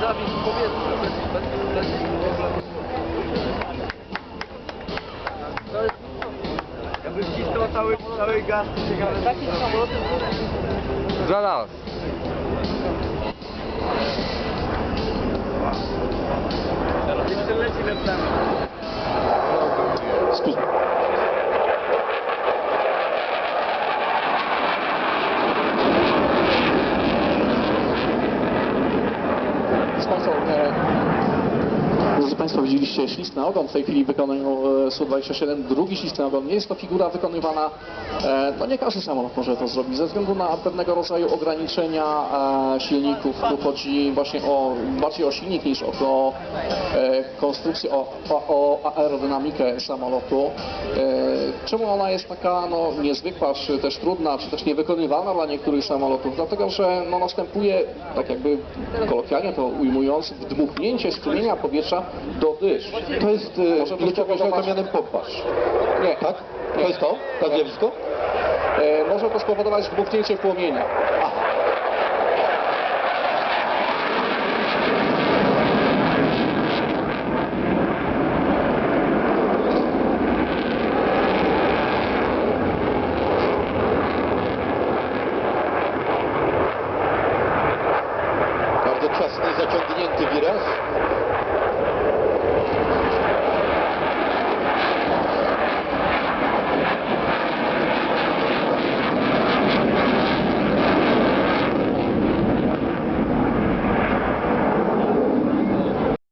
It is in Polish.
Zawis powietrza, bez, bez, bez, To jest... Jakby wcisnął cały, cały gaz, ciekawe. Taki samolot Za nas. Jeszcze leci we widzieliście ślizg ogon w tej chwili w wykonaniu e, Su-27. Drugi ślizg ogon. Nie jest to figura wykonywana, no nie każdy samolot może to zrobić, ze względu na pewnego rodzaju ograniczenia e, silników. Tu chodzi właśnie o, bardziej o silnik niż o, konstrukcję, o, o, aerodynamikę samolotu. Czemu ona jest taka no, niezwykła, czy też trudna, czy też niewykonywalna dla niektórych samolotów? Dlatego, że no, następuje, tak jakby kolokwialnie to ujmując, wdmuchnięcie strumienia powietrza do. To jest y, ludzka określona mianem. Nie. Tak? To jest to? Tak to zjawisko? E, może to spowodować dmuchnięcie płomienia. A. Bardzo czasny, zaciągnięty wiraz.